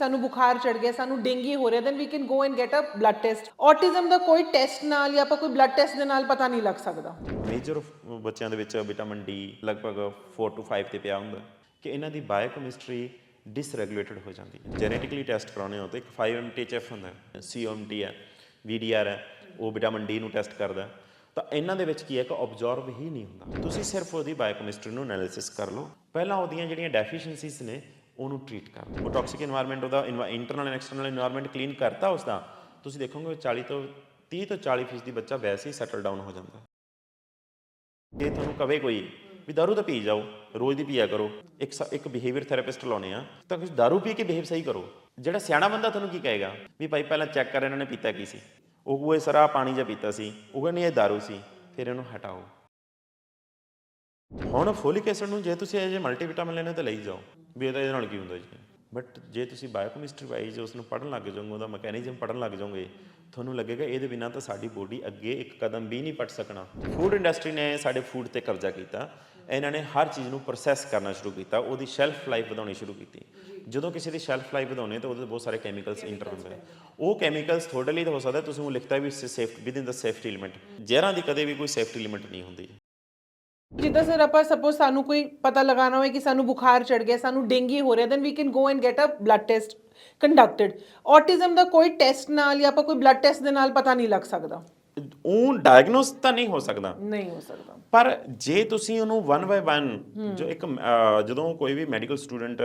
ਸਾਨੂੰ ਬੁਖਾਰ ਚੜ ਗਿਆ, ਸਾਨੂੰ ਡੇਂਗੀ ਹੋ ਰਿਹਾ then we can go and get a blood test autism ਦਾ ਕੋਈ ਟੈਸਟ ਨਾਲ ਜਾਂ ਆਪਾਂ ਕੋਈ ਬਲੱਡ ਟੈਸਟ ਦੇ ਨਾਲ ਪਤਾ ਨਹੀਂ ਲੱਗ ਸਕਦਾ। ਮੇਜਰ ਬੱਚਿਆਂ ਦੇ ਵਿੱਚ ਵਿਟਾਮਿਨ ਡੀ ਲਗਭਗ 4 ਤੋਂ 5 ਤੇ ਪਿਆ ਹੁੰਦਾ ਕਿ ਇਹਨਾਂ ਦੀ ਬਾਇਓਕੈਮਿਸਟਰੀ ਡਿਸਰੈਗੂਲੇਟਡ ਹੋ ਜਾਂਦੀ ਹੈ। ਜੈਨੇਟਿਕਲੀ ਟੈਸਟ ਕਰਾਉਣੇ ਹੋ ਇੱਕ 5-MTHF ਹੁੰਦਾ ਹੈ COMT ਹੈ VDR ਹੈ, ਉਹ ਵਿਟਾਮਿਨ ਡੀ ਨੂੰ ਟੈਸਟ ਕਰਦਾ ਤਾਂ ਇਹਨਾਂ ਦੇ ਵਿੱਚ ਕੀ ਹੈ ਕਿ ਆਬਜ਼ਰਵ ਹੀ ਨਹੀਂ ਹੁੰਦਾ। ਤੁਸੀਂ ਸਿਰਫ ਉਹਦੀ ਬਾਇਓਕੈਮਿਸਟਰੀ ਨੂੰ ਐਨਾਲਿਸਿਸ ਕਰ ਲਓ। ਪਹਿਲਾਂ ਉਹਦੀਆਂ ਜਿਹੜੀਆਂ ਡੈਫੀਸ਼ੀਐਂਸੀਜ਼ ਨੇ ਉਹਨੂੰ ਟ੍ਰੀਟ ਕਰਦੇ। ਉਹ ਟੌਕਸਿਕ এনवायरमेंट ਉਹਦਾ internal and external environment clean ਕਰਤਾ ਉਸ ਦਾ ਤੁਸੀਂ ਦੇਖੋਗੇ 40 ਤੋਂ 30 ਤੋਂ 40% ਦੀ ਬੱਚਾ ਵੈਸੇ ਹੀ ਸੈਟਲ ਡਾਊਨ ਹੋ ਜਾਂਦਾ। ਜੇ ਤੁਹਾਨੂੰ ਕਵੇ ਕੋਈ ਵੀ दारू ਤਾਂ ਪੀ ਜਾਓ, ਰੋਜ਼ ਦੀ ਪੀਆ ਕਰੋ, ਇੱਕ ਇੱਕ ਬਿਹੇਵੀਅਰ ਥੈਰੇਪਿਸਟ ਲਾਉਨੇ ਆ, ਤਾਂ ਕੁਝ दारू ਪੀ ਕੇ ਬਿਹੇਵ ਸਹੀ ਕਰੋ। ਜਿਹੜਾ ਸਿਆਣਾ ਬੰਦਾ ਤੁਹਾਨੂੰ ਕੀ ਕਹੇਗਾ? ਵੀ ਭਾਈ ਪਹਿਲਾਂ ਚੈੱਕ ਕਰ ਇਹਨਾਂ ਨੇ ਪੀਤਾ ਕੀ ਸੀ? ਉਹ ਇਹ ਸਰਾ ਪਾਣੀ ਜਾਂ ਪੀਤਾ ਸੀ। ਉਹ ਕਹਿੰਦੇ ਇਹ दारू ਸੀ। ਫਿਰ ਇਹਨੂੰ ਹਟਾਓ। ਹੁਣ ਫੋਲਿਕ ਐਸਿਡ ਨੂੰ ਜੇ ਤੁਸੀਂ ਇਹ ਜੇ ਮਲਟੀਵਿਟਾਮਿਨ ਲੈਣੇ ਤਾਂ ਲਈ ਜਾਓ। ਵੀ ਇਹਦਾ ਇਹਦੇ ਨਾਲ ਕੀ ਹੁੰਦਾ ਜੀ? ਬਟ ਜੇ ਤੁਸੀਂ ਬਾਇਓਕੈਮਿਸਟਰੀ ਵਾਈਜ਼ ਉਸ ਨੂੰ ਪੜਨ ਲੱਗ ਜਾਓਗੇ, ਉਹਦਾ ਮੈਕੈਨਿਜ਼ਮ ਪੜਨ ਲੱਗ ਜਾਓਗੇ, ਤੁਹਾਨੂੰ ਲੱਗੇਗਾ ਇਹਦੇ ਬਿਨਾਂ ਤਾਂ ਸਾਡੀ ਬੋਡੀ ਅੱਗੇ ਇੱਕ ਕਦਮ ਵੀ ਨਹੀਂ ਪਟ ਸਕਣਾ। ਫੂਡ ਇੰਡਸਟਰੀ ਨੇ ਸਾਡੇ ਫੂਡ ਤੇ ਕਬਜ਼ਾ ਕੀਤਾ। ਇਹਨਾਂ ਨੇ ਹਰ ਚੀਜ਼ ਨੂੰ ਪ੍ਰੋਸੈਸ ਕਰਨਾ ਸ਼ੁਰੂ ਕੀਤਾ। ਉਹਦੀ ਸ਼ੈਲਫ ਲਾਈਫ ਵਧਾਉਣੀ ਸ਼ੁਰੂ ਕੀਤੀ। ਜਦੋਂ ਕਿਸੇ ਦੀ ਸ਼ੈਲਫ ਲਾਈਫ ਵਧਾਉਣੀ ਤਾਂ ਉਹਦੇ ਬਹੁਤ ਸਾਰੇ ਕੈਮੀਕਲਸ ਇੰਟਰ ਹੁੰਦੇ ਨੇ। ਉਹ ਕੈਮੀਕਲਸ ਤੁਹਾਡੇ ਲਈ ਤਾਂ ਹੋ ਸਕਦਾ, ਤੁਸੀਂ ਉਹ ਲਿਖਤਾ ਵੀ ਸੇਫ ਵਿਦਿਨ ਦਾ ਸੇਫਟੀ ਲਿਮਿਟ ਜ਼ਹਿਰਾਂ ਦੀ ਕਦੇ ਵੀ ਕੋਈ ਸੇਫਟੀ ਲਿਮਿਟ ਨਹੀਂ ਹੁੰਦੀ। ਜਿੱਦਾਂ ਸਰ ਆਪਾਂ ਸਪੋਜ਼ ਸਾਨੂੰ ਕੋਈ ਪਤਾ ਲਗਾਉਣਾ ਹੋਵੇ ਕਿ ਸਾਨੂੰ ਬੁਖਾਰ ਚੜ ਗਿਆ ਸਾਨੂੰ ਡੇਂਗੀ ਹੋ ਰਿਹਾ then we can go and get a blood test conducted autism ਦਾ ਕੋਈ ਟੈਸਟ ਨਾਲ ਜਾਂ ਆਪਾਂ ਕੋਈ ਬਲੱਡ ਟੈਸਟ ਦੇ ਨਾਲ ਪਤਾ ਨਹੀਂ ਲੱਗ ਸਕਦਾ। ਉਹ ਡਾਇਗਨੋਸ ਤਾਂ ਨਹੀਂ ਹੋ ਸਕਦਾ। ਨਹੀਂ ਹੋ ਸਕਦਾ। ਪਰ ਜੇ ਤੁਸੀਂ ਉਹਨੂੰ ਵਨ ਬਾਈ ਵਨ ਜੋ ਇੱਕ ਅਹ, ਜਦੋਂ ਕੋਈ ਵੀ ਮੈਡੀਕਲ ਸਟੂਡੈਂਟ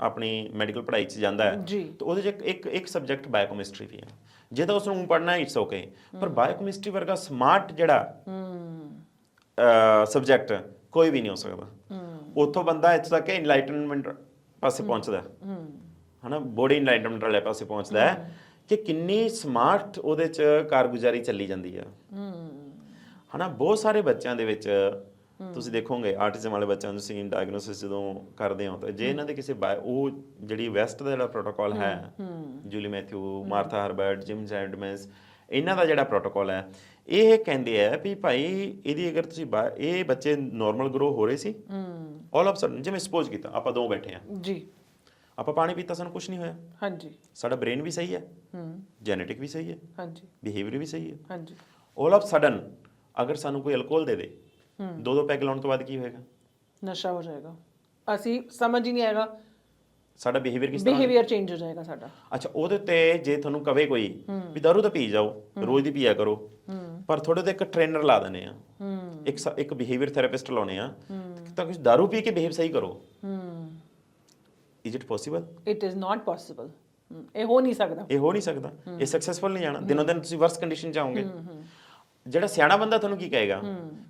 ਆਪਣੀ ਮੈਡੀਕਲ ਪੜ੍ਹਾਈ 'ਚ ਜਾਂਦਾ ਹੈ ਜੀ। ਤਾਂ ਉਹਦੇ 'ਚ ਇੱਕ- ਇੱਕ ਇੱਕ ਸਬਜੈਕਟ ਬਾਇਓਕੈਮਿਸਟਰੀ ਵੀ ਹੈ। ਜੇ ਤਾਂ ਉਸ ਨੂੰ ਪੜ੍ਹਨਾ ਇਟਸ ਓਕੇ ਪਰ ਬਾਇਓਕੈਮਿਸਟਰੀ ਵਰਗਾ ਸਮਾਰਟ ਜਿਹੜਾ ਸਬਜੈਕਟ ਕੋਈ ਵੀ ਨਹੀਂ ਹੋ ਸਕਦਾ। ਉੱਥੋਂ ਬੰਦਾ ਇੱਥੋਂ ਤੱਕ ਇਨਲਾਈਟਨਮੈਂਟ ਪਾਸੇ ਪਹੁੰਚਦਾ ਹਨਾ ਬੋਡੀ ਇਨਲਾਈਟਨਮੈਂਟ ਵਾਲੇ ਪਾਸੇ ਪਹੁੰਚਦਾ ਹੈ ਕਿ ਕਿੰਨੀ ਸਮਾਰਟ ਉਹਦੇ 'ਚ ਕਾਰਗੁਜ਼ਾਰੀ ਚੱਲੀ ਜਾਂਦੀ ਆ ਹਨਾ ਬਹੁਤ ਸਾਰੇ ਬੱਚਿਆਂ ਦੇ ਵਿੱਚ ਤੁਸੀਂ ਦੇਖੋਗੇ ਆਰਟਿਜ਼ਮ ਵਾਲੇ ਬੱਚਿਆਂ ਨੂੰ ਤੁਸੀਂ ਡਾਇਗਨੋਸਿਸ ਜਦੋਂ ਕਰਦੇ ਹੋ ਤਾਂ ਜੇ ਇਹਨਾਂ ਦੇ ਕਿਸੇ ਉਹ ਜਿਹੜੀ ਵੈਸਟ ਦਾ ਜਿਹੜਾ ਪ੍ਰੋਟੋਕਾਲ ਹੈ Julie Matthew Martha Herbert Jim ਜੈਂਡਮੈਂਸ ਇਹਨਾਂ ਦਾ ਜਿਹੜਾ ਪ੍ਰੋਟੋਕਾਲ ਹੈ ਇਹ ਕਹਿੰਦੇ ਆ ਵੀ ਭਾਈ ਇਹਦੀ ਅਗਰ ਤੁਸੀਂ ਇਹ ਬੱਚੇ ਨਾਰਮਲ ਗਰੋ ਹੋ ਰਹੇ ਸੀ ਆਲ ਆਫ ਸਡਨ ਜਿਵੇਂ ਸਪੋਜ਼ ਕੀਤਾ ਆਪਾਂ ਦੋ ਬੈਠੇ ਆ ਜੀ। ਆਪਾਂ ਪਾਣੀ ਪੀਤਾ ਸਾਨੂੰ ਕੁਝ ਨਹੀਂ ਹੋਇਆ। ਹਾਂਜੀ। ਸਾਡਾ ਬ੍ਰੇਨ ਵੀ ਸਹੀ ਹੈ। ਹੂੰ। ਜੈਨੇਟਿਕ ਵੀ ਸਹੀ ਹੈ। ਹਾਂਜੀ। ਬਿਹੇਵੀਅਰ ਵੀ ਸਹੀ ਹੈ। ਹਾਂਜੀ। ਆਲ ਆਫ ਸਡਨ ਅਗਰ ਸਾਨੂੰ ਕੋਈ ਅਲਕੋਹਲ ਦੇ ਦੇ ਦੋ ਦੋ ਪੈਗ ਲਾਉਣ ਤੋਂ ਬਾਅਦ ਕੀ ਹੋਏਗਾ? ਨਸ਼ਾ ਹੋ ਜਾਏਗਾ। ਅਸੀਂ ਸਮਝ ਹੀ ਨਹੀਂ ਆਏਗਾ ਸਾਡਾ ਬਿਹੇਵੀਅਰ ਕਿਸ ਤਰ੍ਹਾਂ ਬਿਹੇਵੀਅਰ ਚੇਂਜ ਹੋ ਜਾਏਗਾ ਸਾਡਾ। ਅੱਛਾ ਉਹਦੇ ਤੇ ਜੇ ਤੁਹਾਨੂੰ ਕਵੇ ਕੋਈ ਵੀ ਦਾਰੂ ਤਾਂ ਪੀ ਜਾਓ ਰੋਜ਼ ਦੀ ਪੀਆ ਕਰੋ। ਪਰ ਤੁਹਾਡੇ ਤੇ ਇੱਕ ਟ੍ਰੇਨਰ ਲਾ ਦਨੇ ਆ ਇੱਕ ਸ- ਇੱਕ ਬਿਹੇਵੀਅਰ ਥੈਰੇਪਿਸਟ ਲਾਉਣੇ ਆ ਤਾਂ ਕੁਝ ਦਾਰੂ ਪੀ ਕੇ ਬਿਹੇਵ ਸਹੀ ਕਰੋ। Is it possible it is not possible ਇਹ ਹੋ ਨਹੀਂ ਸਕਦਾ। ਇਹ ਹੋ ਨਹੀਂ ਸਕਦਾ। ਇਹ ਸਕਸੈਸਫੁਲ ਨਹੀਂ ਜਾਣਾ। ਦਿਨੋਂ ਦਿਨ ਤੁਸੀਂ ਵਰਸ ਕੰਡੀਸ਼ਨ ਚ ਆਓਗੇ। ਜਿਹੜਾ ਸਿਆਣਾ ਬੰਦਾ ਤੁਹਾਨੂੰ ਕੀ ਕਹੇਗਾ?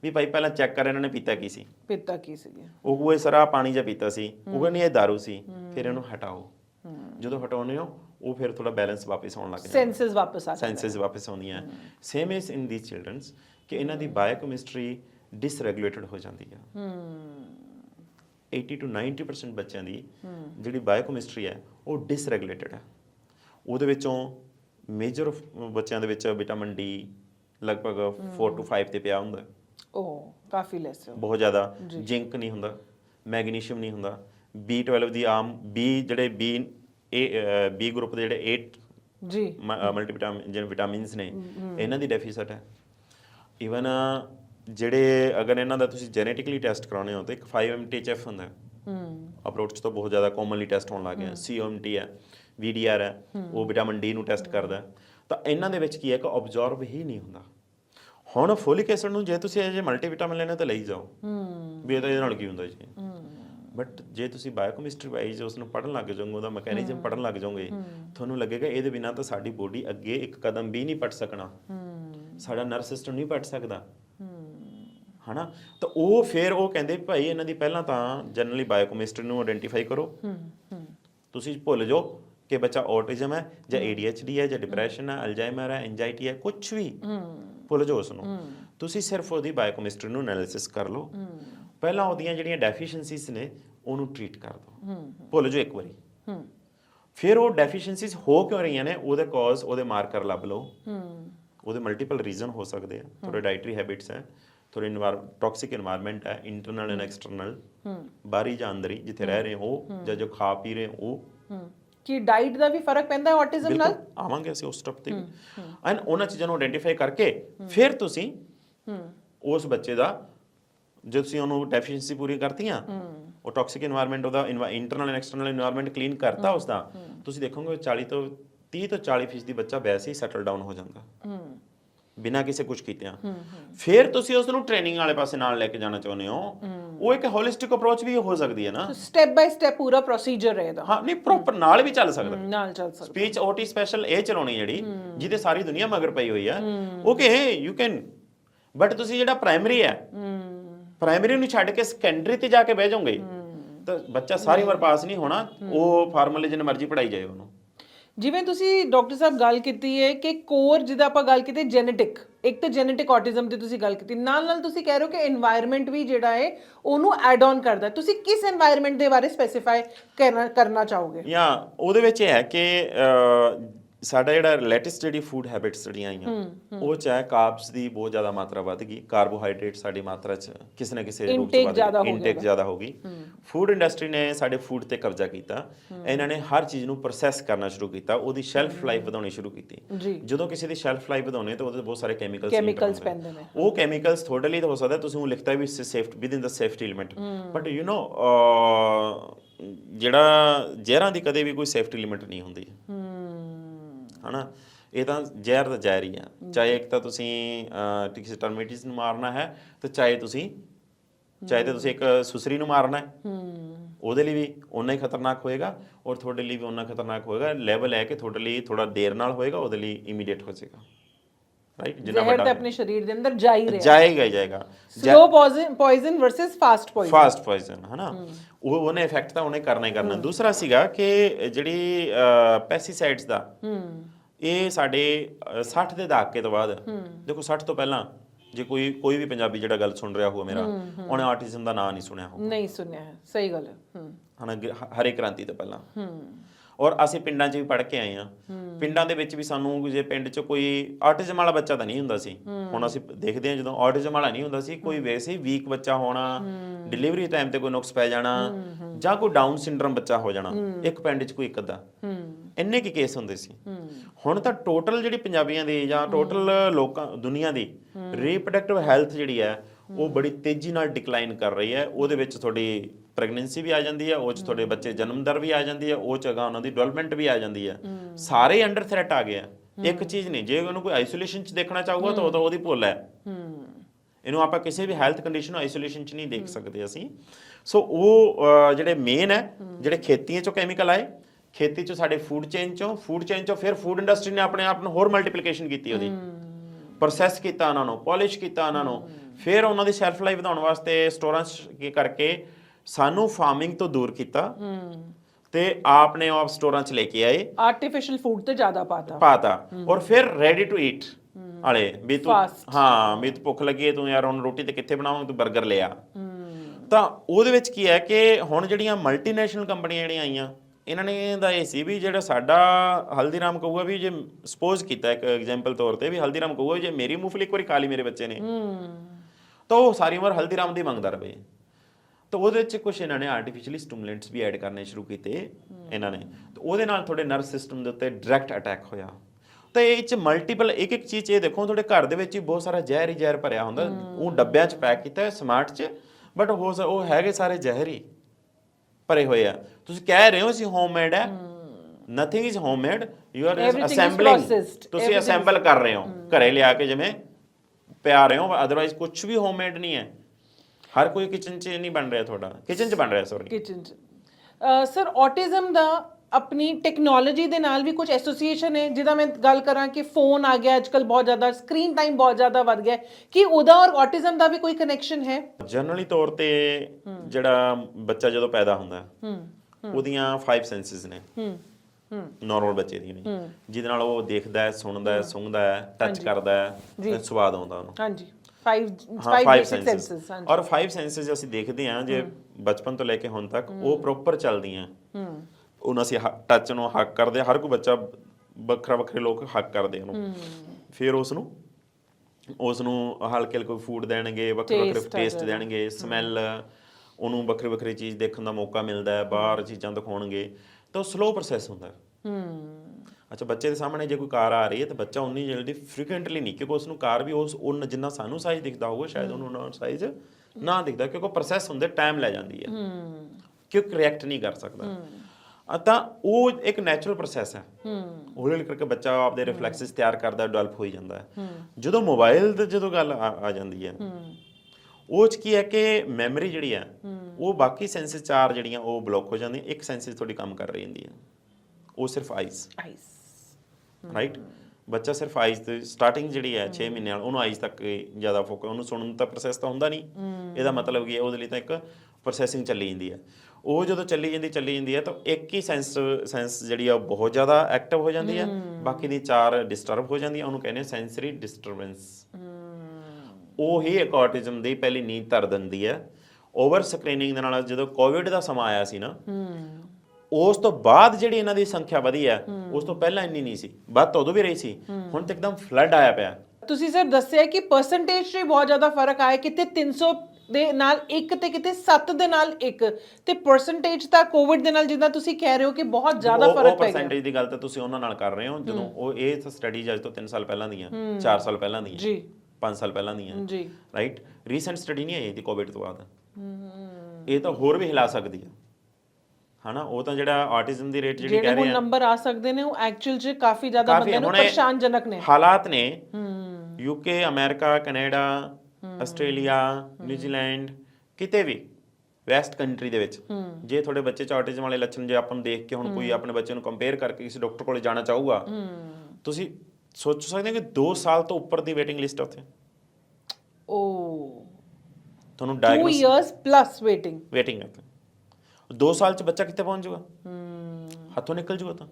ਵੀ ਭਾਈ ਪਹਿਲਾਂ ਚੈੱਕ ਕਰ ਇਹਨਾਂ ਨੇ ਪੀਤਾ ਕੀ ਸੀ? ਪਿੱਤਾ ਕੀ ਸੀਗੇ ਉਹ ਉਹ ਸਰਾ ਪਾਣੀ ਜਾਂ ਪੀਤਾ ਸੀ। ਉਹ ਕਹਿੰਦੇ ਇਹ दारू ਸੀ। ਫਿਰ ਇਹਨੂੰ ਹਟਾਓ। ਜਦੋਂ ਹਟਾਉਨੇ ਹੋ ਉਹ ਫਿਰ ਥੋੜਾ ਬੈਲੈਂਸ ਵਾਪਸ ਆਉਣ ਲੱਗ ਜਾਂਦਾ। ਸੈਂਸਸ ਵਾਪਸ ਆ ਜਾਂਦਾ ਸੈਂਸਸ ਵਾਪਸ ਆਉਂਦੀਆਂ। ਸੇਮ ਇਸ ਇਨ ਦੀ ਚਿਲड्रनਸ ਕਿ ਇਹਨਾਂ ਦੀ ਬਾਇਓਕੈਮਿਸਟਰੀ ਡਿਸਰੈਗੂਲੇਟਡ ਹੋ ਜਾਂਦੀ ਆ। ਹੂੰ। 80 ਤੋਂ 90% ਬੱਚਿਆਂ ਦੀ ਜਿਹੜੀ ਬਾਇਓਕੈਮਿਸਟਰੀ ਹੈ ਉਹ ਡਿਸਰੈਗੂਲੇਟਡ ਹੈ। ਉਹਦੇ ਵਿੱਚੋਂ ਮੇਜਰ ਬੱਚਿਆਂ ਦੇ ਵਿੱਚ ਵਿਟਾਮਿਨ ਡੀ ਲਗਭਗ 4 ਤੋਂ 5 ਤੇ ਪਿਆ ਹੁੰਦਾ। ਉਹ ਕਾਫੀ ਲੈਸ ਬਹੁਤ ਜ਼ਿਆਦਾ ਜ਼ਿੰਕ ਨਹੀਂ ਹੁੰਦਾ ਮੈਗਨੀਸ਼ੀਅਮ ਨਹੀਂ ਹੁੰਦਾ। B12 ਦੀ ਆਮ B ਜਿਹੜੇ B A B ਗਰੁੱਪ ਦੇ ਜਿਹੜੇ 8 ਜੀ। ਮਲਟੀਵਿਟਾਮਿਨ ਜਿਹੜੇ ਵਿਟਾਮਿਨਸ ਨੇ ਇਹਨਾਂ ਦੀ ਡੈਫੀਸਿਟ ਹੈ। ਇਵਨ ਜਿਹੜੇ ਅਗਰ ਇਹਨਾਂ ਦਾ ਤੁਸੀਂ ਜੈਨੇਟਿਕਲੀ ਟੈਸਟ ਕਰਾਉਣੇ ਹੋ ਤਾਂ ਇੱਕ 5-MTHF ਹੁੰਦਾ ਹੈ। ਹੂੰ। ਅਪਰੋਚ ਤੋਂ ਬਹੁਤ ਜ਼ਿਆਦਾ ਕਾਮਨਲੀ ਟੈਸਟ ਹੋਣ ਲੱਗ ਗਿਆ COMT ਹੈ। VDR ਹੈ ਉਹ ਵਿਟਾਮਿਨ ਡੀ ਨੂੰ ਟੈਸਟ ਕਰਦਾ। ਤਾਂ ਇਹਨਾਂ ਦੇ ਵਿੱਚ ਕੀ ਹੈ ਕਿ ਆਬਜ਼ਰਵ ਹੀ ਨਹੀਂ ਹੁੰਦਾ। ਹੁਣ ਫੋਲਿਕ ਐਸਿਡ ਨੂੰ ਜੇ ਤੁਸੀਂ ਇਹ ਜੇ ਮਲਟੀਵਿਟਾਮਿਨ ਲੈਣੇ ਤਾਂ ਲਈ ਜਾਓ। ਵੀ ਇਹਦਾ ਇਹਦੇ ਨਾਲ ਕੀ ਹੁੰਦਾ ਜੀ? ਬਟ ਜੇ ਤੁਸੀਂ ਬਾਇਓਕੈਮਿਸਟਰੀ ਵਾਈਜ਼ ਉਸ ਨੂੰ ਪੜਨ ਲੱਗ ਜਾਓਗੇ ਉਹਦਾ ਮੈਕੈਨਿਜ਼ਮ ਪੜਨ ਲੱਗ ਜਾਓਗੇ ਤੁਹਾਨੂੰ ਲੱਗੇਗਾ ਇਹਦੇ ਬਿਨਾਂ ਤਾਂ ਸਾਡੀ ਬੋਡੀ ਅੱਗੇ ਇੱਕ ਕਦਮ ਵੀ ਨਹੀਂ ਪਟ ਸਕਣਾ। ਸਾਡਾ ਨਰਵ ਸਿਸਟਮ ਨਹੀਂ ਪਟ ਸਕਦਾ। ਹਨਾ? ਤਾਂ ਉਹ ਫਿਰ ਉਹ ਕਹਿੰਦੇ ਭਾਈ ਇਹਨਾਂ ਦੀ ਪਹਿਲਾਂ ਤਾਂ ਜਨਰਲੀ ਬਾਇਓਕੈਮਿਸਟਰੀ ਨੂੰ ਆਇਡੈਂਟੀਫਾਈ ਕਰੋ। ਤੁਸੀਂ ਭੁੱਲ ਜਾਓ ਕਿ ਬੱਚਾ ਆਟਿਜ਼ਮ ਹੈ ਜਾਂ ADHD ਹੈ ਜਾਂ ਡਿਪਰੈਸ਼ਨ ਹੈ ਅਲਜ਼ਾਈਮਰ ਹੈ ਐਂਜ਼ਾਈਟੀ ਹੈ ਕੁਝ ਵੀ। ਭੁੱਲ ਜਾਓ ਉਸ ਨੂੰ ਤੁਸੀਂ ਸਿਰਫ ਉਹਦੀ ਬਾਇਓਕੈਮਿਸਟਰੀ ਨੂੰ ਐਨਾਲਿਸਿਸ ਕਰ ਲਓ। ਪਹਿਲਾਂ ਉਹਦੀਆਂ ਜਿਹੜੀਆਂ ਡੈਫੀਸ਼ੀਐਂਸੀਜ਼ ਨੇ ਉਹਨੂੰ ਟ੍ਰੀਟ ਕਰ ਦਿਓ ਭੁੱਲ ਜਾਓ ਇੱਕ ਵਾਰੀ। ਫਿਰ ਉਹ ਡੈਫੀਸ਼ੀਐਂਸੀਜ਼ ਹੋ ਕਿਉਂ ਰਹੀਆਂ ਨੇ ਉਹਦੇ ਕਾਜ਼ ਉਹਦੇ ਮਾਰਕਰ ਲੱਭ ਲਓ। ਉਹਦੇ ਮਲਟੀਪਲ ਰੀਜ਼ਨ ਹੋ ਸਕਦੇ ਆ। ਥੋੜੇ ਡਾਈਟਰੀ ਹੈਬਿਟਸ ਹੈ ਥੋੜੇ ਟੌਕਸਿਕ এনवायरमेंट ਹੈ ਇੰਟਰਨਲ ਐਂਡ ਐਕਸਟਰਨਲ ਬਾਹਰੀ ਜਾਂ ਜਿੱਥੇ ਰਹਿ ਰਹੇ ਹੋ ਜਾਂ ਜੋ ਖਾ ਪੀ ਰਹੇ ਹੋ। ਕਿ ਡਾਈਟ ਦਾ ਵੀ ਫ਼ਰਕ ਪੈਂਦਾ ਹੈ ਆਟਿਜ਼ਮ ਨਾਲ? ਆਵਾਂਗੇ ਅਸੀਂ ਉਸ ਸਟੈਪ ਤੇ। ਐਂਡ ਉਹਨਾਂ ਚੀਜ਼ਾਂ ਨੂੰ ਆਇਡੈਂਟੀਫਾਈ ਕਰਕੇ ਫਿਰ ਤੁਸੀਂ ਉਸ ਬੱਚੇ ਦਾ ਜੇ ਤੁਸੀਂ ਉਹਨੂੰ ਡੈਫੀਸ਼ੀਐਂਸੀ ਪੂਰੀ ਕਰਤੀਆਂ ਉਹ ਟੌਕਸਿਕ এনवायरमेंट ਉਹਦਾ internal and external environment clean ਕਰਤਾ ਉਸ ਦਾ ਤੁਸੀਂ ਦੇਖੋਗੇ 40 ਤੋਂ 30 ਤੋਂ 40% ਦੀ ਬੱਚਾ ਵੈਸੇ ਹੀ ਸੈਟਲ ਡਾਊਨ ਹੋ ਜਾਂਦਾ। ਬਿਨਾਂ ਕਿਸੇ ਕੁਝ ਕੀਤਿਆਂ। ਫਿਰ ਤੁਸੀਂ ਉਸ ਨੂੰ ਟ੍ਰੇਨਿੰਗ ਵਾਲੇ ਪਾਸੇ ਨਾਲ ਲੈ ਕੇ ਜਾਣਾ ਚਾਹੁੰਦੇ ਹੋ। ਉਹ ਇੱਕ ਹੋਲਿਸਟਿਕ ਅਪਰੋਚ ਵੀ ਹੋ ਸਕਦੀ ਹੈ ਨਾ। ਸਟੈਪ ਬਾਈ ਸਟੈਪ ਪੂਰਾ ਪ੍ਰੋਸੀਜਰ ਰਹੇਗਾ ਹਾਂ ਨਹੀਂ ਪ੍ਰੋਪਰ ਨਾਲ ਵੀ ਚੱਲ ਸਕਦਾ। ਨਾਲ ਚੱਲ ਸਕਦਾ। ਸਪੀਚ ਓਟੀ ਸਪੈਸ਼ਲ ਇਹ ਚਲਾਉਣੀ ਜਿਹੜੀ ਜਿਹਦੇ ਸਾਰੀ ਦੁਨੀਆ ਮਗਰ ਪਈ ਹੋਈ ਹੈ। ਓਕੇ ਯੂ ਕੈਨ ਬਟ ਤੁਸੀਂ ਜਿਹੜਾ ਪ੍ਰਾਇਮਰੀ ਹੈ। ਪ੍ਰਾਇਮਰੀ ਨੂੰ ਛੱਡ ਕੇ ਸੈਕੰਡਰੀ ਤੇ ਜਾ ਕੇ ਬਹਿ ਜਾਓਗੇ ਤਾਂ ਬੱਚਾ ਸਾਰੀ ਉਮਰ ਪਾਸ ਨਹੀਂ ਹੋਣਾ ਉਹ ਫਾਰਮੂਲੇ ਜਿੰਨ ਮਰਜ਼ੀ ਪੜਾਈ ਜਾਏ ਉਹਨੂੰ। ਜਿਵੇਂ ਤੁਸੀਂ ਡਾਕਟਰ ਸਾਹਿਬ ਗੱਲ ਕੀਤੀ ਹੈ ਕਿ ਕੋਰ ਜਿਹਦਾ ਆਪਾਂ ਗੱਲ ਕੀਤੀ ਜੈਨੇਟਿਕ ਇੱਕ ਤਾਂ ਜੈਨੇਟਿਕ ਆਟਿਜ਼ਮ ਦੀ ਤੁਸੀਂ ਗੱਲ ਕੀਤੀ ਨਾਲ ਨਾਲ ਤੁਸੀਂ ਕਹਿ ਰਹੇ ਹੋ ਕਿ এনवायरमेंट ਵੀ ਜਿਹੜਾ ਹੈ ਉਹਨੂੰ ਐਡ ਆਨ ਕਰਦਾ ਤੁਸੀਂ ਕਿਸ এনवायरमेंट ਦੇ ਬਾਰੇ ਸਪੈਸੀਫਾਈ ਕਰਨਾ ਚਾਹੋਗੇ? ਜਾਂ ਉਹਦੇ ਵਿੱਚ ਇਹ ਹੈ ਕਿ ਸਾਡਾ ਜਿਹੜਾ ਲੈਟੈਸਟ ਜਿਹੜੀ ਫੂਡ ਹੈਬਿਟਸ ਜਿਹੜੀਆਂ ਆਈਆਂ ਉਹ ਚਾਹੇ ਕਾਰਬਸ ਦੀ ਬਹੁਤ ਜ਼ਿਆਦਾ ਮਾਤਰਾ ਵੱਧ ਗਈ। ਕਾਰਬੋਹਾਈਡਰੇਟ ਸਾਡੀ ਮਾਤਰਾ ਚ ਕਿਸੇ ਨਾ ਕਿਸੇ ਰੂਪ ਚ ਵੱਧ ਹੋ ਗਈ ਇਨਟੇਕ ਜ਼ਿਆਦਾ ਹੋ ਗਈ। ਫੂਡ ਇੰਡਸਟਰੀ ਨੇ ਸਾਡੇ ਫੂਡ ਤੇ ਕਬਜ਼ਾ ਕੀਤਾ। ਇਹਨਾਂ ਨੇ ਹਰ ਚੀਜ਼ ਨੂੰ ਪ੍ਰੋਸੈਸ ਕਰਨਾ ਸ਼ੁਰੂ ਕੀਤਾ। ਉਹਦੀ ਸ਼ੈਲਫ ਲਾਈਫ ਵਧਾਉਣੀ ਸ਼ੁਰੂ ਕੀਤੀ। ਜਦੋਂ ਕਿਸੇ ਦੀ ਸ਼ੈਲਫ ਲਾਈਫ ਵਧਾਉਣੀ ਤਾਂ ਉਹਦੇ 'ਚ ਬਹੁਤ ਸਾਰੇ ਕੈਮੀਕਲਸ Chemicals ਪੈਂਦੇ ਨੇ। ਉਹ ਕੈਮੀਕਲਸ ਤੁਹਾਡੇ ਲਈ ਤਾਂ ਹੋ ਸਕਦਾ ਤੁਸੀਂ ਉਹ ਲਿਖਤਾ ਵੀ safe within the safety limit but you know ਜਿਹੜਾ ਜ਼ਹਿਰਾਂ ਦੀ ਕਦੇ ਵੀ ਕੋਈ ਸੇਫਟੀ ਲਿਮਿਟ ਨਹੀਂ ਹੁੰਦੀ। ਹਨਾ? ਇਹ ਤਾਂ ਜ਼ਹਿਰ ਦਾ ਜ਼ਹਿਰ ਹੀ ਆ। ਚਾਹੇ ਇੱਕ ਤਾਂ ਤੁਸੀਂ ਕਿਸੇ ਟਰਮੇਟਿਸ ਨੂੰ ਮਾਰਨਾ ਹੈ ਤੇ ਚਾਹੇ ਤੁਸੀਂ ਚਾਹੇ ਤੇ ਤੁਸੀਂ ਇੱਕ ਸੁਸਰੀ ਨੂੰ ਮਾਰਨਾ ਹੈ। ਉਹਦੇ ਲਈ ਵੀ ਉਨਾ ਹੀ ਖਤਰਨਾਕ ਹੋਏਗਾ ਔਰ ਤੁਹਾਡੇ ਲਈ ਵੀ ਉਨਾ ਖਤਰਨਾਕ ਹੋਏਗਾ। ਲੈਵਲ ਹੈ ਕਿ ਤੁਹਾਡੇ ਲਈ ਥੋੜਾ ਦੇਰ ਨਾਲ ਹੋਏਗਾ ਉਹਦੇ ਲਈ ਇਮੀਡੀਏਟ ਹੋ ਜਾਏਗਾ। ਰਾਈਟ ਜਿੰਨਾ ਜ਼ਹਿਰ ਤਾਂ ਵੱਡਾ ਆਪਣੇ ਸਰੀਰ ਦੇ ਅੰਦਰ ਜਾ ਹੀ ਰਿਹਾ। ਜਾਏਗਾ ਹੀ ਜਾਏਗਾ। Slow poison versus fast poison fast poison ਹਨਾ? ਉਹ ਉਹਨੇ ਇਫੈਕਟ ਤਾਂ ਉਹਨੇ ਕਰਨਾ ਹੀ ਕਰਨਾ। ਦੂਸਰਾ ਸੀਗਾ ਕਿ ਜਿਹੜੀ ਪੈਸਟੀਸਾਈਡਸ ਦਾ ਇਹ ਸਾਡੇ ਅਹ, 60 ਦੇ ਦਹਾਕੇ ਤੋਂ ਬਾਅਦ ਦੇਖੋ 60 ਤੋਂ ਪਹਿਲਾਂ ਜੇ ਕੋਈ ਕੋਈ ਵੀ ਪੰਜਾਬੀ ਜਿਹੜਾ ਗੱਲ ਸੁਣ ਰਿਹਾ ਹੋਊ ਮੇਰਾ ਉਹਨੇ ਆਰਟਿਜ਼ਮ ਦਾ ਨਾਂ ਨਹੀਂ ਸੁਣਿਆ ਹੋਊ ਨਹੀਂ ਸੁਣਿਆ ਹੈ ਸਹੀ ਗੱਲ ਹੈ। ਹਨਾ ਗ- ਹ- ਹਰੇ ਕ੍ਰਾਂਤੀ ਤੋਂ ਪਹਿਲਾਂ। ਔਰ ਅਸੀਂ ਪਿੰਡਾਂ 'ਚ ਵੀ ਪੜ੍ਹ ਕੇ ਆਏ ਆ ਪਿੰਡਾਂ ਦੇ ਵਿੱਚ ਵੀ ਸਾਨੂੰ ਜੇ ਪਿੰਡ 'ਚ ਕੋਈ ਆਟਿਜ਼ਮ ਵਾਲਾ ਬੱਚਾ ਤਾਂ ਨਹੀਂ ਹੁੰਦਾ ਸੀ। ਹੁਣ ਅਸੀਂ ਦੇਖਦੇ ਹਾਂ ਜਦੋਂ ਆਟਿਜ਼ਮ ਵਾਲਾ ਨਹੀਂ ਹੁੰਦਾ ਸੀ ਕੋਈ ਵੈਸੇ ਹੀ ਵੀਕ ਬੱਚਾ ਹੋਣਾ ਡਿਲੀਵਰੀ ਟਾਈਮ ਤੇ ਕੋਈ ਨੁਕਸ ਪੈ ਜਾਣਾ ਜਾਂ ਕੋਈ ਡਾਊਨ ਸਿੰਡਰਮ ਬੱਚਾ ਹੋ ਜਾਣਾ ਇੱਕ ਪਿੰਡ 'ਚ ਕੋਈ ਇੱਕ ਅੱਧਾ। ਇੰਨੇ ਕੀ ਕੇਸ ਹੁੰਦੇ ਸੀ। ਹੁਣ ਤਾਂ ਟੋਟਲ ਜਿਹੜੀ ਪੰਜਾਬੀਆਂ ਦੀ ਜਾਂ ਟੋਟਲ ਲੋਕਾਂ ਦੁਨੀਆ ਦੀ ਰੀਪਰੋਡਕਟਿਵ ਹੈਲਥ ਜਿਹੜੀ ਹੈ ਉਹ ਬੜੀ ਤੇਜ਼ੀ ਨਾਲ ਡਿਕਲਾਈਨ ਕਰ ਰਹੀ ਹੈ। ਉਹਦੇ ਵਿੱਚ ਤੁਹਾਡੀ ਪ੍ਰੈਗਨੈਂਸੀ ਵੀ ਆ ਜਾਂਦੀ ਹੈ ਉਹ ਚ ਤੁਹਾਡੇ ਬੱਚੇ ਜਨਮ ਦਰ ਵੀ ਆ ਜਾਂਦੀ ਹੈ ਉਹ ਚ ਅਗਾਂਹ ਉਹਨਾਂ ਦੀ ਡਿਵੈਲਪਮੈਂਟ ਵੀ ਆ ਜਾਂਦੀ ਹੈ। ਸਾਰੇ ਅੰਡਰ ਥ੍ਰੈਟ ਆ ਗਏ ਇੱਕ ਚੀਜ਼ ਨਹੀਂ ਜੇ ਉਹਨੂੰ ਕੋਈ ਆਈਸੋਲੇਸ਼ਨ ਚ ਦੇਖਣਾ ਚਾਹੂਗਾ ਤਾਂ ਉਹ ਤਾਂ ਉਹਦੀ ਭੁੱਲ ਹੈ। ਇਹਨੂੰ ਆਪਾਂ ਕਿਸੇ ਵੀ ਹੈਲਥ ਕੰਡੀਸ਼ਨ ਨੂੰ ਆਈਸੋਲੇਸ਼ਨ ਚ ਨਹੀਂ ਦੇਖ ਸਕਦੇ ਅਸੀਂ। ਸੋ ਉਹ ਜਿਹੜੇ ਮੇਨ ਹੈ ਜਿਹੜੇ ਖੇਤੀਆਂ ਚੋਂ ਕੈਮੀਕਲ ਆਏ ਖੇਤੀ ਚੋਂ ਸਾਡੇ ਫੂਡ ਚੇਨ ਚੋਂ ਫੂਡ ਚੇਨ ਚੋਂ ਫਿਰ ਫੂਡ ਇੰਡਸਟਰੀ ਨੇ ਆਪਣੇ ਆਪ ਨੂੰ ਹੋਰ ਮਲਟੀਪਲੀਕੇਸ਼ਨ ਕੀਤੀ ਉਹਦੀ। ਪ੍ਰੋਸੈਸ ਕੀਤਾ ਉਹਨਾਂ ਨੂੰ ਪਾਲਿਸ਼ ਕੀਤਾ ਉਹਨਾਂ ਨੂੰ। ਫਿਰ ਉਹਨਾਂ ਦੀ ਸ਼ੈਲਫ ਲਾਈਫ ਵਧਾਉਣ ਵਾਸਤੇ ਸਟੋਰਾਂ 'ਚ ਕੀ ਕਰਕੇ ਸਾਨੂੰ ਫਾਰਮਿੰਗ ਤੋਂ ਦੂਰ ਕੀਤਾ ਤੇ ਆਪਨੇ ਆਪ ਸਟੋਰਾਂ 'ਚ ਲੈ ਕੇ ਆਏ। ਆਰਟੀਫੀਸ਼ੀਅਲ ਫੂਡ ਤੇ ਜ਼ਿਆਦਾ ਪਾਤਾ। ਪਾਤਾ। ਔਰ ਫਿਰ ਰੈਡੀ ਟੂ ਈਟ ਵਾਲੇ ਵੀ ਤੂੰ. ਹਾਂ ਵੀ ਤੂੰ ਭੁੱਖ ਲੱਗੀ ਹੈ ਤੂੰ ਯਾਰ ਹੁਣ ਰੋਟੀ ਤੇ ਕਿੱਥੇ ਬਣਾਵਾਂਗੇ ਤੂੰ 버ਗਰ ਲਿਆ ਤਾਂ ਉਹਦੇ ਵਿੱਚ ਕੀ ਹੈ ਕਿ ਹੁਣ ਜਿਹੜੀਆਂ ਮਲਟੀਨੈਸ਼ਨਲ ਕੰਪਨੀਆਂ ਜਿਹੜੀਆਂ ਆਈਆਂ ਇਹਨਾਂ ਨੇ ਦਾ ਇਹ ਸੀ ਵੀ ਜਿਹੜਾ ਸਾਡਾ ਹਲਦੀਰਾਮ ਕਹੂਗਾ ਵੀ ਜੇ ਸਪੋਜ਼ ਕੀਤਾ ਇੱਕ ਐਗਜ਼ਾਮਪਲ ਤੌਰ ਤੇ ਵੀ ਹਲਦੀਰਾਮ ਕਹੂਗਾ ਜੇ ਮੇਰੀ ਮੂੰਗਫਲੀ ਇੱਕ ਵਾਰੀ ਲਈ ਮੇਰੇ ਬੱਚੇ ਨੇ ਤਾਂ ਉਹ ਸਾਰੀ ਉਮਰ ਹਲਦੀਰਾਮ ਦੀ ਮੰਗਦਾ ਰਵੇ ਤਾਂ ਉਹਦੇ ਵਿੱਚ ਕੁਝ ਇਹਨਾਂ ਨੇ ਆਰਟੀਫੀਸ਼ੀਅਲੀ ਸਟਿਮੂਲੈਂਟਸ ਵੀ ਐਡ ਕਰਨੇ ਸ਼ੁਰੂ ਕੀਤੇ ਇਹਨਾਂ ਨੇ। ਤਾਂ ਉਹਦੇ ਨਾਲ ਤੁਹਾਡੇ ਨਰਵ ਸਿਸਟਮ ਦੇ ਉੱਤੇ ਡਾਇਰੈਕਟ ਅਟੈਕ ਹੋਇਆ। ਤਾਂ ਇਹ ਚ ਮਲਟੀਪਲ ਇੱਕ ਇੱਕ ਚੀਜ਼ ਇਹ ਦੇਖੋ ਤੁਹਾਡੇ ਘਰ ਦੇ ਵਿੱਚ ਹੀ ਬਹੁਤ ਸਾਰਾ ਜ਼ਹਿਰ ਹੀ ਜ਼ਹਿਰ ਭਰਿਆ ਹੁੰਦਾ। ਉਹ ਡੱਬਿਆਂ 'ਚ ਪੈਕ ਕੀਤਾ ਹੈ ਸਮਾਰਟ 'ਚ ਬਟ ਹੋ ਉਹ ਹੈਗੇ ਸਾਰੇ ਜ਼ਹਿਰ ਹੀ ਭਰੇ ਹੋਏ ਆ। ਤੁਸੀਂ ਕਹਿ ਰਹੇ ਹੋ ਸੀ ਹੋਮਮੇਡ ਹੈ। Nothing is homemade you are assembling. ਤੁਸੀਂ ਅਸੈਂਬਲ ਕਰ ਰਹੇ ਹੋ। ਘਰੇ ਲਿਆ ਕੇ ਜਿਵੇਂ ਪਿਆ ਰਹੇ ਹੋ ਅਦਰਵਾਈਜ਼ ਕੁਝ ਵੀ ਹੋਮਮੇਡ ਨਹੀਂ ਹੈ। ਹਰ ਕੋਈ ਕਿਚਨ 'ਚ ਨਹੀਂ ਬਣ ਰਿਹਾ ਤੁਹਾਡਾ। ਕਿਚਨ 'ਚ ਬਣ ਰਿਹਾ ਸੌਰੀ ਕਿਚਨ ਚ। ਸਰ ਆਟਿਜ਼ਮ ਦਾ ਆਪਣੀ ਟੈਕਨੋਲੋਜੀ ਦੇ ਨਾਲ ਵੀ ਕੁਝ ਐਸੋਸੀਏਸ਼ਨ ਹੈ ਜਿਹਦਾ ਮੈਂ ਗੱਲ ਕਰਾਂ ਕਿ ਫੋਨ ਆ ਗਿਆ ਅੱਜਕੱਲ ਬਹੁਤ ਜ਼ਿਆਦਾ ਸਕਰੀਨ ਟਾਈਮ ਬਹੁਤ ਜ਼ਿਆਦਾ ਵੱਧ ਗਿਆ। ਹੈ। ਕੀ ਉਹਦਾ ਔਰ ਆਟਿਜ਼ਮ ਦਾ ਵੀ ਕੋਈ ਕਨੈਕਸ਼ਨ ਹੈ? ਜਨਰਲੀ ਤੌਰ ਤੇ ਜਿਹੜਾ ਬੱਚਾ ਜਦੋਂ ਪੈਦਾ ਹੁੰਦਾ ਹੈ ਉਹਦੀਆਂ 5 ਸੈਂਸਸ ਨੇ। ਹੂੰ ਹੂੰ। ਨਾਰਮਲ ਬੱਚੇ ਦੀਆਂ ਨਹੀਂ ਜਿਹਦੇ ਨਾਲ ਉਹ ਦੇਖਦਾ ਹੈ ਸੁਣਦਾ ਹੈ ਸੁੰਘਦਾ ਹੈ ਟੱਚ ਕਰਦਾ ਹੈ ਸਵਾਦ ਆਉਂਦਾ ਉਹਨੂੰ। ਹਾਂਜੀ। 5 ਹਾਂ 5 5 ਬੇਸਿਕ ਸੈਂਸਸ ਔਰ 5 ਸੈਂਸਸ ਅਸੀਂ ਦੇਖਦੇ ਹਾਂ ਜੇ ਬਚਪਨ ਤੋਂ ਲੈ ਕੇ ਹੁਣ ਤੱਕ ਉਹ ਪ੍ਰੋਪਰ ਚੱਲਦੀਆਂ। ਹੂੰ। ਉਹਨਾਂ ਅਸੀਂ ਟੱਚ ਨੂੰ ਹੱਕ ਕਰਦੇ। ਹਰ ਕੋਈ ਬੱਚਾ ਵੱਖਰਾ ਵੱਖਰੇ ਲੋਕ ਹੱਕ ਕਰਦੇ ਉਹਨੂੰ। ਫਿਰ ਉਸ ਨੂੰ ਉਸ ਨੂੰ ਹਲਕੇ ਹਲਕੇ ਫੂਡ ਦੇਣਗੇ ਵੱਖਰੇ ਵੱਖਰੇ ਟੇਸਟ ਦੇਣਗੇ ਸਮੈਲ ਉਹਨੂੰ ਵੱਖਰੇ ਵੱਖਰੇ ਚੀਜ਼ ਦੇਖਣ ਦਾ ਮੌਕਾ ਮਿਲਦਾ ਹੈ ਬਾਹਰ ਚੀਜ਼ਾਂ ਦਿਖਾਉਣਗੇ। ਤਾਂ ਸਲੋ ਪ੍ਰੋਸੈਸ ਹੁੰਦਾ। ਹੈ ਹੂੰ। ਅੱਛਾ ਬੱਚੇ ਦੇ ਸਾਹਮਣੇ ਜੇ ਕੋਈ ਕਾਰ ਆ ਰਹੀ ਹੈ ਤਾਂ ਬੱਚਾ ਉਨੀ ਜਲਦੀ ਫ੍ਰੀਕੁਐਂਟਲੀ ਨਹੀਂ ਕਿਉਂਕਿ ਉਸ ਨੂੰ ਕਾਰ ਵੀ ਉਸ ਉਨ ਜਿੰਨਾ ਸਾਨੂੰ ਸਾਈਜ਼ ਦਿਖਦਾ ਹੋਊਗਾ ਸ਼ਾਇਦ ਉਹਨੂੰ ਨਾ ਸਾਈਜ਼ ਨਾ ਦਿਖਦਾ ਕਿਉਂਕਿ ਪ੍ਰੋਸੈਸ ਹੁੰਦੇ ਟਾਈਮ ਲੈ ਜਾਂਦੀ ਹੈ। ਹੂੰ। ਕਿਉਂਕਿ ਰਿਐਕਟ ਨਹੀਂ ਕਰ ਸਕਦਾ। ਤਾਂ ਉਹ ਇੱਕ ਨੈਚੁਰਲ ਪ੍ਰੋਸੈਸ ਹੈ। ਹੂੰ। ਹੌਲੀ ਹੌਲੀ ਕਰਕੇ ਬੱਚਾ ਆਪਦੇ ਰਿਫਲੈਕਸਸ ਤਿਆਰ ਕਰਦਾ ਡਿਵੈਲਪ ਹੋਈ ਜਾਂਦਾ ਹੈ। ਜਦੋਂ ਮੋਬਾਈਲ ਤੇ ਜਦੋਂ ਗੱਲ ਆ ਜਾਂਦੀ ਹੈ ਹੂੰ। ਉਹ ਚ ਕੀ ਹੈ ਕਿ ਮੈਮਰੀ ਜਿਹੜੀ ਹੈ ਉਹ ਬਾਕੀ ਸੈਂਸਸ ਚਾਰ ਜਿਹੜੀਆਂ ਉਹ ਬਲੌਕ ਹੋ ਜਾਂਦੀਆਂ ਇੱਕ ਸੈਂਸਸ ਤੁਹਾਡੀ ਕੰਮ ਕਰ ਰਹੀ ਹੁੰਦੀ ਹੈ ਉਹ ਸਿਰਫ ਆਈਜ਼ ਆਈਸ ਰਾਈਟ ਬੱਚਾ ਸਿਰਫ ਆਈਜ਼ ਤੇ ਸਟਾਰਟਿੰਗ ਜਿਹੜੀ ਹੈ 6 ਮਹੀਨਿਆਂ ਨਾਲ ਉਹਨੂੰ ਆਈਜ਼ ਤੱਕ ਹੀ ਜ਼ਿਆਦਾ ਫੋਕਸ ਉਹਨੂੰ ਸੁਣਨ ਦਾ ਪ੍ਰੋਸੈਸ ਤਾਂ ਹੁੰਦਾ ਨਹੀਂ। ਇਹਦਾ ਮਤਲਬ ਕੀ ਹੈ ਉਹਦੇ ਲਈ ਤਾਂ ਇੱਕ ਪ੍ਰੋਸੈਸਿੰਗ ਚੱਲੀ ਜਾਂਦੀ ਹੈ। ਉਹ ਜਦੋਂ ਚੱਲੀ ਜਾਂਦੀ ਚੱਲੀ ਜਾਂਦੀ ਹੈ ਤਾਂ ਇੱਕ ਹੀ ਸੈਂਸ ਸੈਂਸ ਜਿਹੜੀ ਆ ਉਹ ਬਹੁਤ ਜ਼ਿਆਦਾ ਐਕਟਿਵ ਹੋ ਜਾਂਦੀ ਹੈ। ਬਾਕੀ ਦੀ ਚਾਰ ਡਿਸਟਰਬ ਹੋ ਜਾਂਦੀਆਂ ਉਹਨੂੰ ਕਹਿੰਦੇ ਸੈਂਸਰੀ ਡਿਸਟਰਬੈਂਸ ਉਹ ਹੀ ਇੱਕ ਦੀ ਪਹਿਲੀ ਨੀਂਦ ਧਰ ਦਿੰਦੀ ਹੈ। ਓਵਰ ਸਕਰੀਨਿੰਗ ਦੇ ਨਾਲ ਜਦੋਂ ਕੋਵਿਡ ਦਾ ਸਮਾਂ ਆਇਆ ਸੀ ਨਾ ਉਸ ਤੋਂ ਬਾਅਦ ਜਿਹੜੀ ਇਹਨਾਂ ਦੀ ਸੰਖਿਆ ਵਧੀ ਹੈ ਉਸ ਤੋਂ ਪਹਿਲਾਂ ਇੰਨੀ ਨਹੀਂ ਸੀ। ਬਾਅਦ ਤਾਂ ਉਦੋਂ ਵੀ ਰਹੀ ਸੀ। ਹੁਣ ਤੇ ਇੱਕਦਮ ਫਲੱਡ ਆਇਆ ਪਿਆ। ਤੁਸੀਂ ਸਰ ਦੱਸਿਆ ਕਿ ਪਰਸੈਂਟੇਜ 'ਚ ਬਹੁਤ ਜ਼ਿਆਦਾ ਫ਼ਰਕ ਆਇਆ ਕਿਤੇ 300 ਦੇ ਨਾਲ 1 ਤੇ ਕਿਤੇ 7 ਦੇ ਨਾਲ 1 ਤੇ ਪਰਸੈਂਟੇਜ ਤਾਂ ਕੋਵਿਡ ਦੇ ਨਾਲ ਜਿੱਦਾਂ ਤੁਸੀਂ ਕਹਿ ਰਹੇ ਹੋ ਕਿ ਬਹੁਤ ਜ਼ਿਆਦਾ ਫ਼ਰਕ ਪੈ ਗਿਆ। ਪਰਸੈਂਟੇਜ ਦੀ ਗੱਲ ਤਾਂ ਤੁਸੀਂ ਉਹਨਾਂ ਨਾਲ ਕਰ ਰਹੇ ਹੋ ਜਦੋਂ ਉਹ ਇਹ ਸਟੱਡੀਜ਼ ਅੱਜ ਤੋਂ 3 ਸਾਲ ਪਹਿਲਾਂ ਦੀਆਂ 4 ਸਾਲ ਪਹਿਲਾਂ ਦੀਆਂ ਜੀ। 5 ਸਾਲ ਪਹਿਲਾਂ ਦੀਆਂ। ਜੀ। ਰਾਈਟ ਰੀਸੈਂਟ ਸਟੱਡੀ ਨਹੀਂ ਆਈ ਇਹਦੀ ਕੋਵਿਡ ਤੋਂ ਬਾਅਦ। ਇਹ ਤਾਂ ਹੋਰ ਵੀ ਹਿਲਾ ਸਕਦੀ ਹੈ। ਹਨਾ ਉਹ ਤਾਂ ਜਿਹੜਾ ਆਟਿਜ਼ਮ ਦੀ ਰੇਟ ਜਿਹੜੀ ਜਿਹੜੇ ਕਹਿ ਰਹੇ ਆ। ਨੰਬਰ ਆ ਸਕਦੇ ਨੇ ਉਹ ਐਕਚੁਅਲ 'ਚ ਕਾਫੀ ਜ਼ਿਆਦਾ ਬੰਦਿਆਂ ਨੂੰ ਪਰੇਸ਼ਾਨਜਨਕ ਨੇ। ਹਾਲਾਤ ਨੇ। ਹੂੰ। UK America Canada Australia New Zealand ਕਿਤੇ ਵੀ ਵੈਸਟ ਕੰਟਰੀ ਦੇ ਵਿੱਚ। ਜੇ ਤੁਹਾਡੇ ਬੱਚੇ ਚ ਆਟਿਜ਼ਮ ਵਾਲੇ ਲੱਛਣ ਜੇ ਆਪਾਂ ਨੂੰ ਦੇਖ ਕੇ ਹੁਣ ਕੋਈ ਆਪਣੇ ਬੱਚੇ ਨੂੰ ਕੰਪੇਅਰ ਕਰਕੇ ਕਿਸੇ ਡਾਕਟਰ ਕੋਲੇ ਜਾਣਾ ਚਾਹੂਗਾ। ਤੁਸੀਂ ਸੋਚ ਸਕਦੇ ਹੋ ਕਿ 2 ਸਾਲ ਤੋਂ ਉੱਪਰ ਦੀ ਵੇਟਿੰਗ ਲਿਸਟ ਹੈ ਉੱਥੇ? ਓ। ਤੁਹਾਨੂੰ 2 diagnose years plus waiting waiting ਹੈ 2 ਸਾਲ ਚ ਬੱਚਾ ਕਿੱਥੇ ਪਹੁੰਚ ਜਾਊਗਾ ਹੱਥੋਂ ਨਿਕਲ ਜਾਊਗਾ ਤਾਂ।